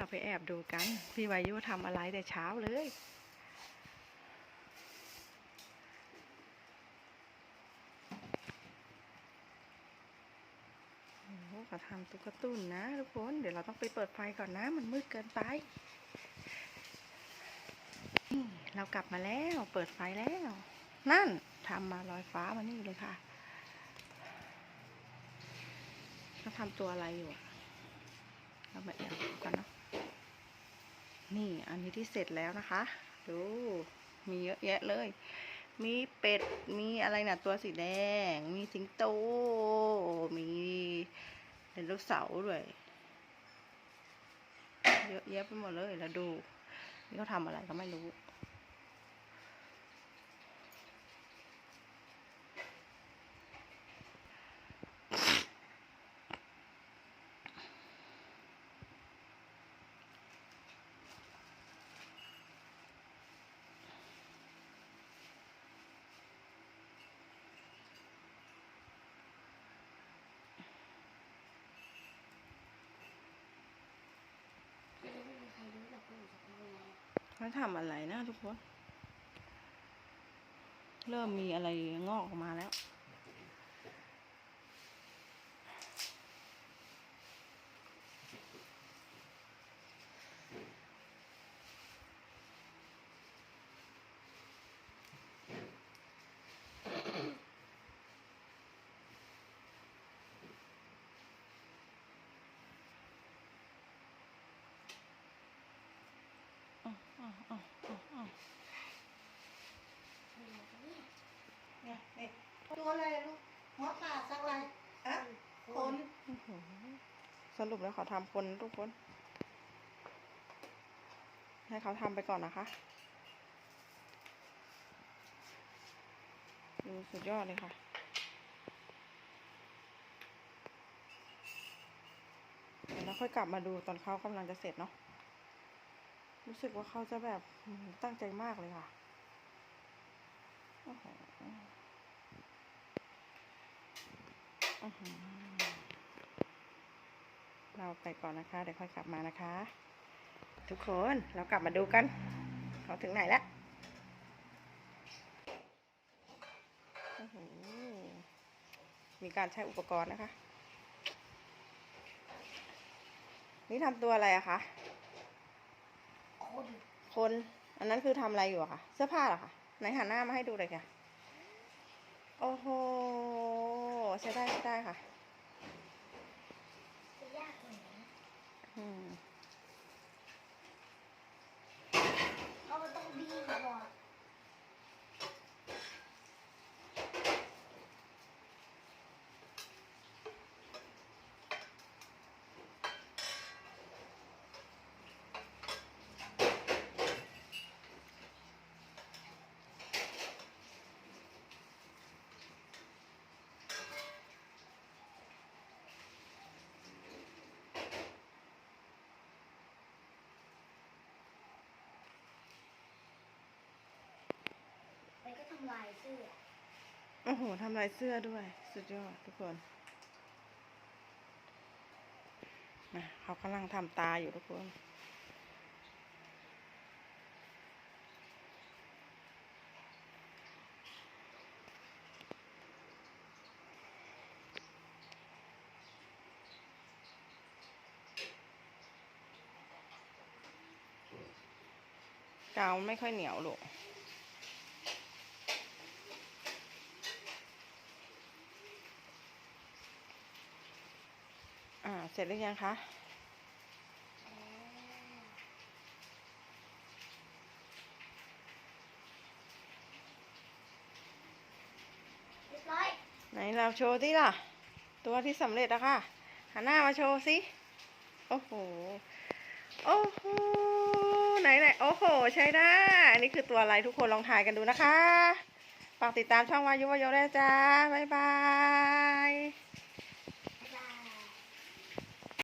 เราไปแอบดูกัน พี่วายุทำอะไรแต่เช้าเลยโอ้โหเขาทำตุ๊กตาตุนนะทุกคน เดี๋ยวเราต้องไปเปิดไฟก่อนนะ มันมืดเกินไปนี่เรากลับมาแล้ว เปิดไฟแล้ว นั่นทำมาลอยฟ้ามานี่เลยค่ะเขาทำตัวอะไรอยู่เรามาแอบดูกันเนาะ นี่อันนี้ที่เสร็จแล้วนะคะ ดู มีเยอะแยะเลย มีเป็ด มีอะไรนะตัวสีแดง มีสิงโต มีเป็นลูกเสาด้วย เยอะแยะไปหมดเลย แล้วดู นี่เขาทำอะไรก็ไม่รู้ ไม่มีใครรู้หรอกว่าหนูจะทำอะไร เขาทำอะไรนะทุกคน เริ่มมีอะไรงอกออกมาแล้ว อ๋ออ๋ออ๋ออ๋อเนี่ยนี่ตัวอะไรลูกหัวขาดสักอะไรอะขนสรุปแล้วเขาทำคนทุกคน ให้เขาทำไปก่อนนะคะดูสุดยอดเลยค่ะเดี๋ยวค่อยกลับมาดูตอนเขากำลังจะเสร็จเนาะ รู้สึกว่าเขาจะแบบตั้งใจมากเลยค่ะโอ้โหเราไปก่อนนะคะ เดี๋ยวค่อยกลับมานะคะ ทุกคนเรากลับมาดูกัน เขาถึงไหนแล้วมีการใช้อุปกรณ์นะคะ นี่ทำตัวอะไรอะคะ คนคน อันนั้นคือทำอะไรอยู่อะคะเสื้อผ้าเหรอคะไหนหันหน้ามาให้ดูเลยค่ะ โอ้โหใช้ได้ใช้ได้ค่ะจะยากกว่านี้ อืม เพราะมันต้องบีบก่อน มันก็ทำลายเสื้อ โอ้โหทำลายเสื้อด้วย สุดยอดทุกคนนะเขากำลังทำตาอยู่ทุกคนกาวไม่ค่อยเหนียวหรอก อ่า เสร็จหรือยังคะ เรียบร้อยไหนเราโชว์ที่ล่ะ ตัวที่สำเร็จอะค่ะหันหน้ามาโชว์สิ โอ้โห โอ้โห ไหนไหนโอ้โห ใช้ได้ อันนี้คือตัวอะไรทุกคนลองถ่ายกันดูนะคะฝากติดตามช่องวายุวาโยได้วยจ้า บ๊ายบาย